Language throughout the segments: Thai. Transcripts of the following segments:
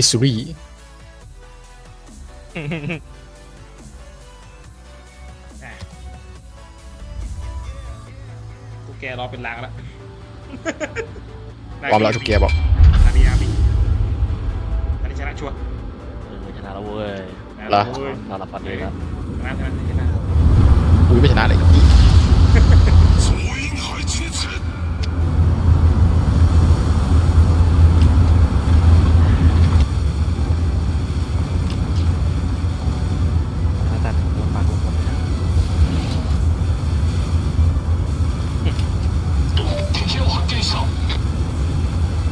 โอ้โหมิสซูรีตุ๊กแกรอเป็นล้างแล้วพร้อมแล้วทุกเกียร์บอกนาบีนาบีอันนี้ชนะชัวร์เออชนะแล้วเว้ยนะเหรอโอ้ยเราละฟันเลยครับชนะชนะชนะ อุ้ยไม่ชนะเลย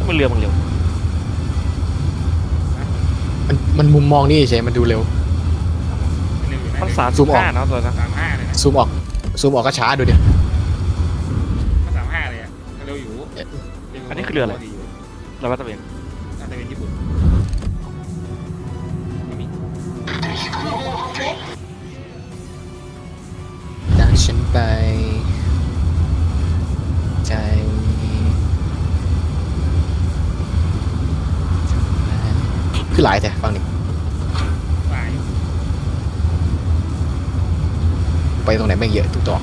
มันเรือมันเร็ว มันมันมุมมองนี่ใช่มันดูเร็วเร็วอยู่นะมันสามซูมออก ห้าเนาะตัวนั้นสามห้าเลยนะซูมออกซูมออกก็ช้าดูดิมันสามห้าเลยอะเร็วอยู่เอ๊ะเร็วยู่อันนี้คือเรืออะไรปกติยู่เราว่าตะเวน คือหลายแต่ฟังดิว่าอยู่ไปตรงไหนแม่งเยอะทุกดอก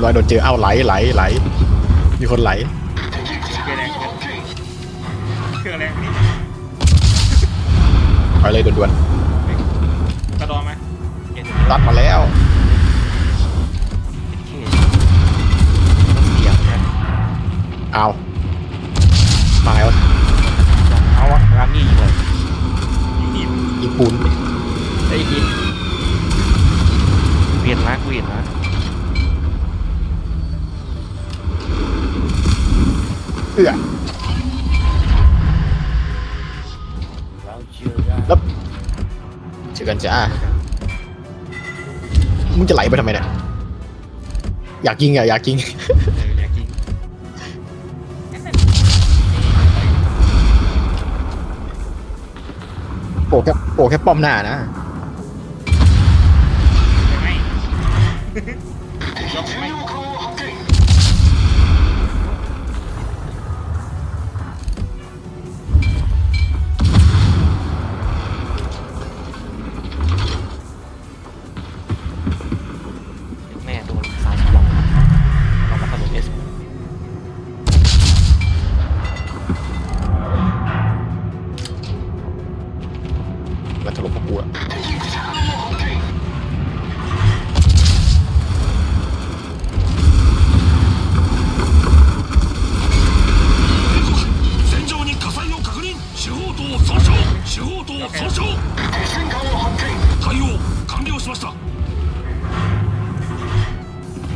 ยบร้อยโดนเจอเอ้าไหลไหลไหลมีคนไหลเครื่องแรงเครื่องแรงนี่ไปเลยด่วนกระดองไหมเอ็นๆรัดมาแล้วเคต้องเสียบนะเอามาไงวะเอาวะร้านนี้เลยยิงหินยิงปูนไอ้ยินเปลี่ยนนะกูเห็นนะ เอือแล้วเจอกันจ้ามึงจะไหลไปทำไมเนี่ยอยากยิงอะอยากยิงเอยากยิงโปะแค่โปะแค่ป้อมหน้านะ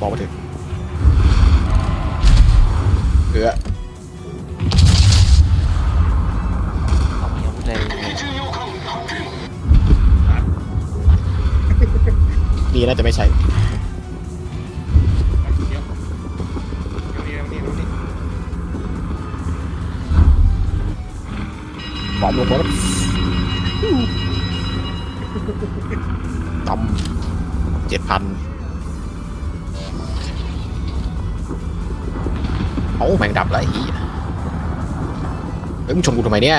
องมาถึงเออเอาเพียน่าจะไม่ใช่หวานลงมาแล้วต่ำเจ็ดพัน เอาแม่งดับไรอีเฮ้ยมึงชนกูทำไมเนี่ย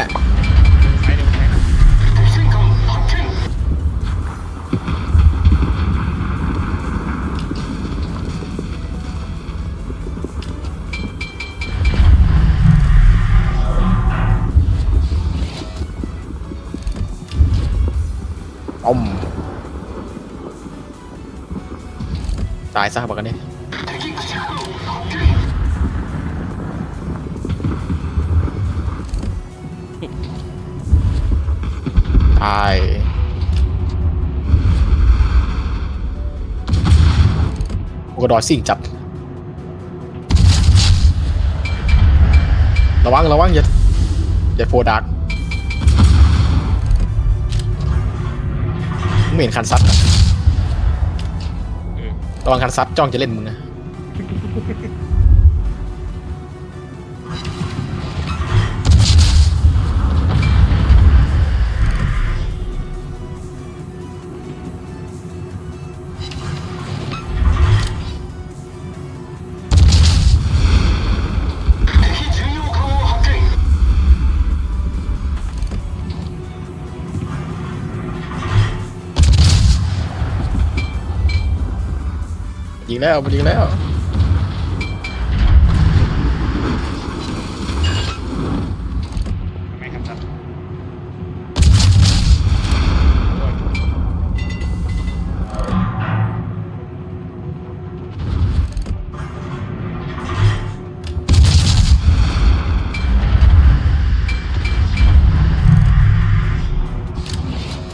อมตายซะบอกกันเนี่ย ตายโอกระดอยสิ่งจับ ระวัง ระวัง อย่า อย่าโฟดักมึงไม่เห็นคันซัดเหรอเออระวังคันซัดจ้องจะเล่นมึงนะ ยิงแล้วมันยิงแล้วทำไมครับครับโอ้ย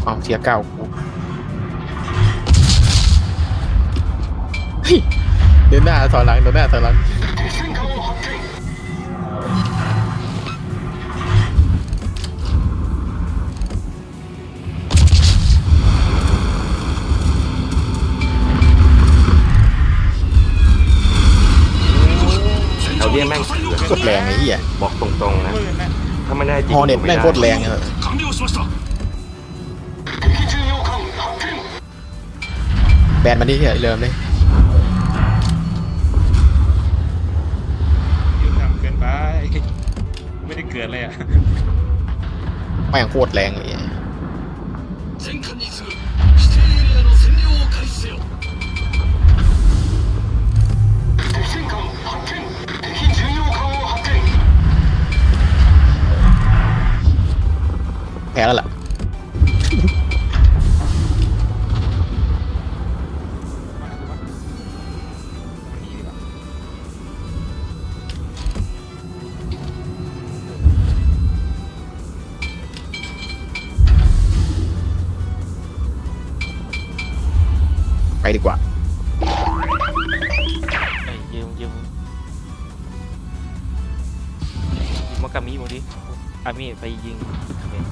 เอาเทียร์เก้ากู เดินหน้าถอยหลังเดินหน้าถอยหลังเราเรียกแม่งโคตรแรงไอ้เหี้ยบอกตรงๆนะ ถ้าไม่ได้จริงฮอเน็ตแม่งโคตรแรงเลยแบนมันี่เหี้ยเริ่มเลย กินเลยอะแม่งโคตรแรงเลยแพ้แล้วล่ะ ดีกว่า ไอ้ยยืมยืมยิงมากามิมาดิอามิไปยิงเขมร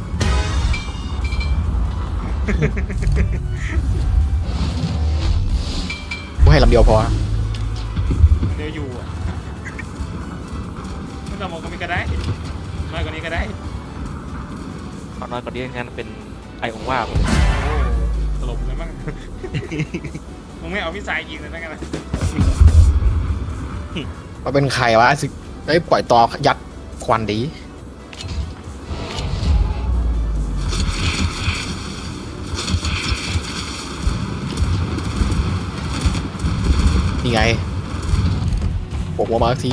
กูให้ลำเดียวพอเดี๋ยวอยู่อะไม่ต้องมองก็ไม่ก็ได้น้อยกว่านี้ก็ได้เอาน้อยกว่านี้งั้นเป็นไอโอว่าผมโอ้ตลบเลยมั้ง มึงไม่เอาพี่สายยิงเลยนะกันนะมาเป็นใครวะสิไอ้ยปล่อยต่อยัดควันดี นี่ไงโผล่หัวมาสักที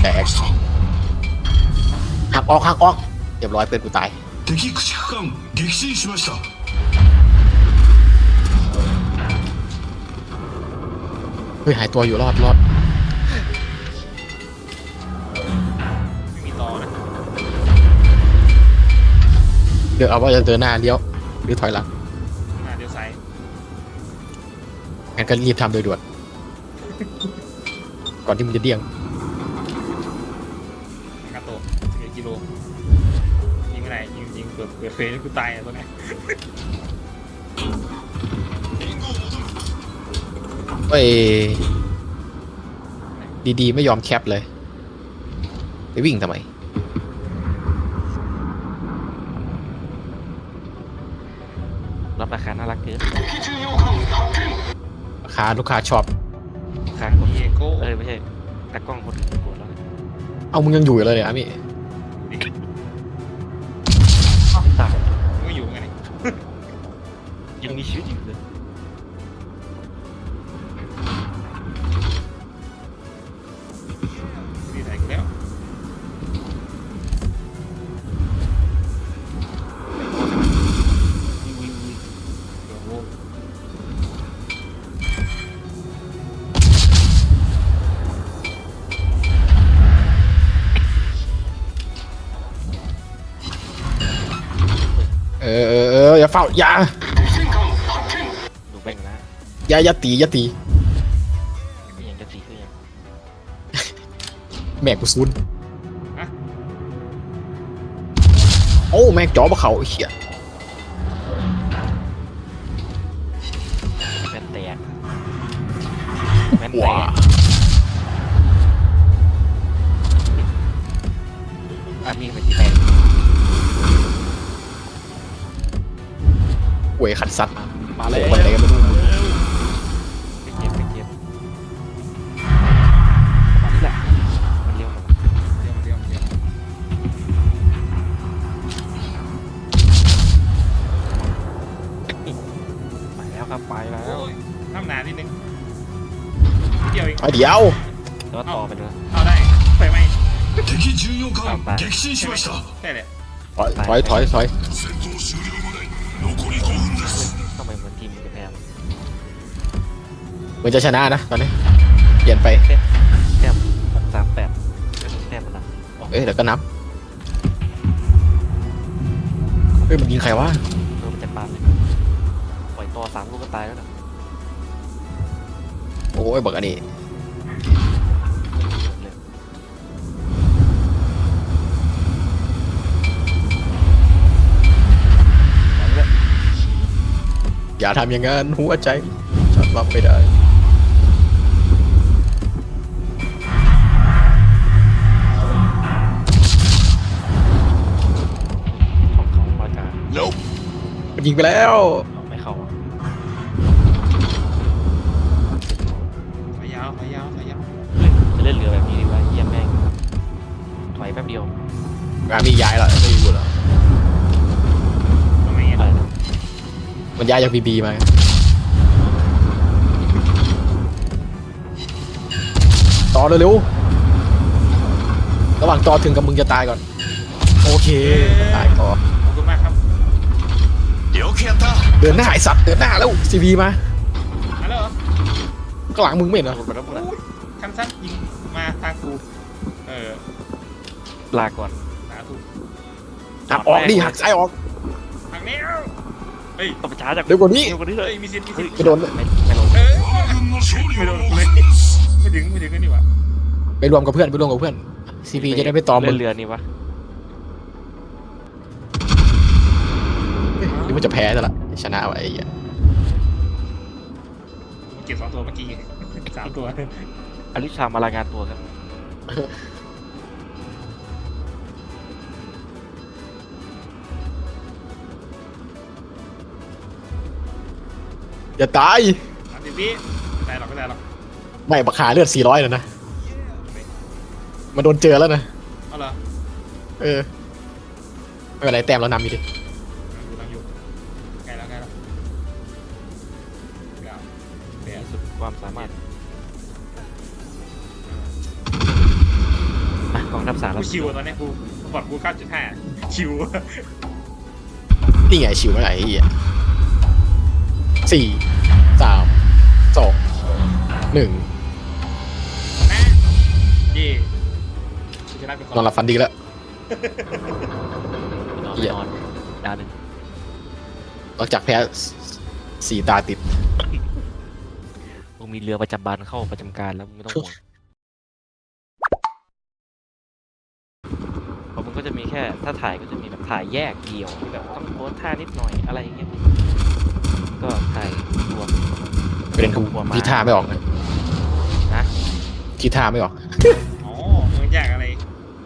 が優勢になりました หักออกหักออกเรียบร้อยเพื่อนกูตาย 敵駆逐艦撃沈しました เฮ้ย หายตัวอยู่รอดรอด ไม่มีต่อนะ เดี๋ยวเอาว่าจะเดินหน้าเลี้ยว หรือถอยหลัง อ่าเดี๋ยวใส่ งั้นก็รีบทำโดยด่วน ก่อนที่มึงจะเดี้ยง ปิดเปิดเฟซกูตายอะตัวเนี้ยเอ้ยดีๆ ไม่ยอมแคปเลย ไปวิ่งทำไม รับราคาน่ารักเกินราคาลูกค้าชอบ ราคาดีเอโก้เอ้ยไม่ใช่ตากล้องคนโกรธแล้วเอามึงยังอยู่อยู่เลยเนี่ยอามิ 되게 쉬워지 근데 우리 다 있고요 Ờ, ờ, ờ, dạ phao, dạ อย่าอย่าตีอย่าตีคือยังจะตีคือยังแม่งกูซุนฮะโอ้แม่งจ่อมาเขาไอ้เหี้ยแม่นแตกแม่นแตว้ากอามีมันที่แตกเวยขัดสัตว์มาเลยคนไหนก็ไม่รู้ ดี๋ยวเอง เอาเดี๋ยว แล้วต่อไปเลย เอาได้ไฟไหม 敵巡洋艦あバイ撃沈しました ใช่เลย ถอยถอยถอยถอย 戦闘終了まで残り5分です ทำไมเหมือนทีมมันจะแพ้วะ เหมือนจะชนะนะตอนนี้เปลี่ยนไป แต้มหกสามแปดแต้มมันนะ เอ้ยเดี๋ยวก็นับเฮ้ยมันยิงใครวะ เออมันจะปานเลยปล่อยต่อสามลูกก็ตายแล้วนะ โอ้ยบอกอันนี้ อย่าทำอย่างนั้นหัวใจฉันรับไม่ได้ของเขามาการมันยิงไปแล้ว เอาไม่เข้าอะไฟยาวไฟยาวไฟยาวเล่นจะเล่นเรือแบบนี้ดีกว่าเยี่ยมแม่งถอยแป๊บเดียวงานมีย้ายแล้วไม่อยู่แล้วท มันย้ายจากบีบีมาต่อเร็วๆระหว่างต่อถึงกับมึงจะตายก่อน โอเคตายก่อนเดี๋ยวเคียนตาเดินหน้าหายสัตว์เดินหน้าแล้วซีบีมามาแล้เหรอข้างลังมึงไม่เห็นเหรอหมดแล้วหมดแล้วคันซัดยิงมาทางกูเออลาก่อนสาธุหักออกดิหักซ้ายออกทางนี้ ฮ้ยตบช้าจากเร็วกว่านี้ เร็วกว่านี้เลยเมีะโดนไม่ไม่ไม่โดนไม่ถึงไม่ถึงกันนี่วะไปรวมกับเพื่อนไปรวมกับเพื่อนซีพีจะได้ไปตอมมึเนหเรือนี่วะนี่มันจะแพ้ซะละชนะวะไอ้เหี้ยเก็บสองตัวเมื่อกี้สามตัวอลิชามารายงานตัวครับ อย่าตาย สามสิบวิไม่ตายหรอกไม่ตายหรอกไม่บักหาเลือด 400แล้วนะ มันโดนเจอแล้วนะ เอาเหรอเออ ไม่เป็นไรแต้มเรานำอยู่ดินั่งอยู่นั่งอยู่ใกล้แล้วใกล้แล้วเก้าแปด สุดความสามารถมากองทัพสารกูชิวอะตอนเนี้ยกูบอดกูเก้าจุดห้าชิว นี่ไงชิวไม่ไหนไอ้เหี้ย สี่สามสองหนึ่งนะเย่กูชนะเป็นคนนอนหลับฝันดีแล้ว นอนเหี้ยนอนดาวหนึ่งนอกจากแพ้สี่ตาติด มึงมีเรือประจำบานเข้าประจำการแล้วมึงไม่ต้องห่วงเพราะมึงก็จะมีแค่ถ้าถ่ายก็จะมีแบบถ่ายแยกเดี่ยวที่แบบต้องโพสท่านิดหน่อยอะไรอย่างเงี้ย ก็ถ่ายรวมประเด็นคือที่ท่าไม่ออกนะนะที่ท่าไม่ออก อ๋อมึงอยากอะไร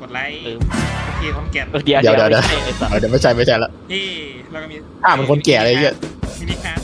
กดไลค์เออโอเคพร้อมแกนเออเดี๋ยวเดี๋ยวเดี๋ยว ไม่ใช่ไอ้สัสเออเดี๋ยวไม่ใช่ไม่ใช่ละเฮ้แล้วก็มีท่าเหมือนคนแก่เลยไอ้เหี้ยมินิคาร์